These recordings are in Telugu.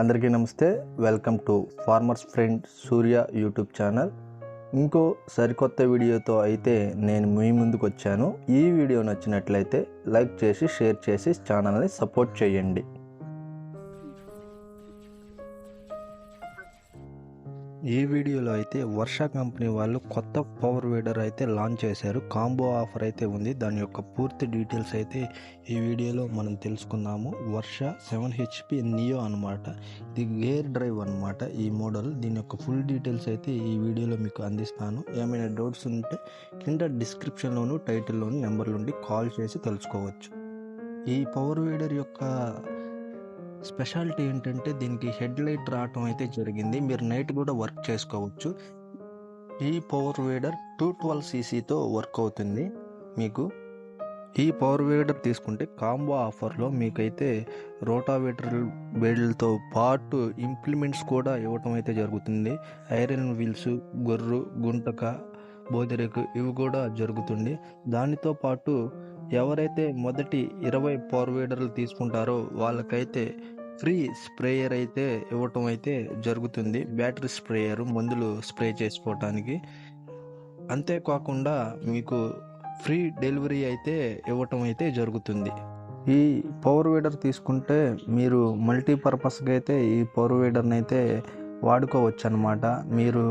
అందరికీ నమస్తే. Welcome to farmers friend Surya YouTube channel ఇంకో సరికొత్త వీడియోతో అయితే నేను మీ ముందుకు వచ్చాను. ఈ వీడియో నచ్చినట్లయితే లైక్ చేసి షేర్ చేసి ఛానల్ని సపోర్ట్ చేయండి. ఈ వీడియోలో అయితే వర్ష కంపెనీ వాళ్ళు కొత్త పవర్ వీడర్ అయితే లాంచ్ చేశారు. కాంబో ఆఫర్ అయితే ఉంది. దాని యొక్క పూర్తి డీటెయిల్స్ అయితే ఈ వీడియోలో మనం తెలుసుకుందాము. వర్ష సెవెన్ హెచ్పి నియో అనమాట ఇది గేర్ డ్రైవ్ అనమాట ఈ మోడల్. దీని యొక్క ఫుల్ డీటెయిల్స్ అయితే ఈ వీడియోలో మీకు అందిస్తాను. ఏమైనా డౌట్స్ ఉంటే కింద డిస్క్రిప్షన్లోను టైటిల్లోను నెంబర్లుండి కాల్ చేసి తెలుసుకోవచ్చు. ఈ పవర్ వీడర్ యొక్క స్పెషాలిటీ ఏంటంటే దీనికి హెడ్ లైట్ రావటం అయితే జరిగింది. మీరు నైట్ కూడా వర్క్ చేసుకోవచ్చు. ఈ పవర్ వీడర్ టూ ట్వెల్వ్ సీసీతో వర్క్ అవుతుంది మీకు. ఈ పవర్ వీడర్ తీసుకుంటే కాంబో ఆఫర్లో మీకైతే రోటావేటర్ బెల్ట్తో పాటు ఇంప్లిమెంట్స్ కూడా ఇవ్వటం అయితే జరుగుతుంది. ఐరన్ వీల్స్ గొర్రు గుంటక బోదెరకు ఇవి కూడా జరుగుతుంది. దానితో పాటు ఎవరైతే మొదటి ఇరవై పవర్ వీడర్లు తీసుకుంటారో వాళ్ళకైతే ఫ్రీ స్ప్రేయర్ అయితే ఇవ్వటం అయితే జరుగుతుంది. బ్యాటరీ స్ప్రేయర్ మందులు స్ప్రే చేసుకోవటానికి. అంతేకాకుండా మీకు ఫ్రీ డెలివరీ అయితే ఇవ్వటం అయితే జరుగుతుంది. ఈ పవర్ వీడర్ తీసుకుంటే మీరు మల్టీపర్పస్గా అయితే ఈ పవర్ వీడర్ని అయితే వాడుకోవచ్చు అనమాట మీరు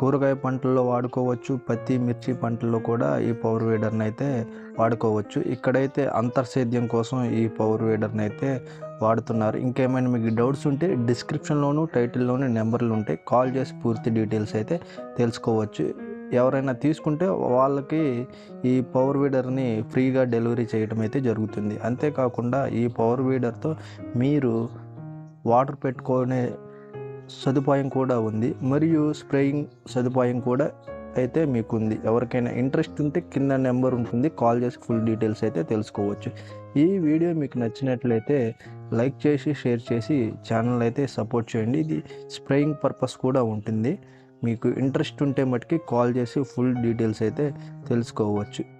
కూరగాయ పంటల్లో వాడుకోవచ్చు పత్తి మిర్చి పంటల్లో కూడా ఈ పవర్ వీడర్ని అయితే వాడుకోవచ్చు. ఇక్కడైతే అంతర్సేద్యం కోసం ఈ పవర్ వీడర్ని అయితే వాడుతున్నారు. ఇంకేమైనా మీకు డౌట్స్ ఉంటే డిస్క్రిప్షన్లోను టైటిల్లోను నెంబర్లు ఉంటాయి కాల్ చేసి పూర్తి డీటెయిల్స్ అయితే తెలుసుకోవచ్చు. ఎవరైనా తీసుకుంటే వాళ్ళకి ఈ పవర్ వీడర్ని ఫ్రీగా డెలివరీ చేయడం అయితే జరుగుతుంది. అంతేకాకుండా ఈ పవర్ వీడర్తో మీరు వాటర్ పెట్టుకునే సదుపాయం కూడా ఉంది. మరియు స్ప్రేయింగ్ సదుపాయం కూడా అయితే మీకు ఉంది ఎవరికైనా ఇంట్రెస్ట్ ఉంటే కింద నెంబర్ ఉంటుంది. కాల్ చేసి ఫుల్ డీటెయిల్స్ అయితే తెలుసుకోవచ్చు. ఈ వీడియో మీకు నచ్చినట్లయితే లైక్ చేసి షేర్ చేసి ఛానల్ అయితే సపోర్ట్ చేయండి. ఇది స్ప్రేయింగ్ పర్పస్ కూడా ఉంటుంది. మీకు ఇంట్రెస్ట్ ఉంటే మటుకి కాల్ చేసి ఫుల్ డీటెయిల్స్ అయితే తెలుసుకోవచ్చు.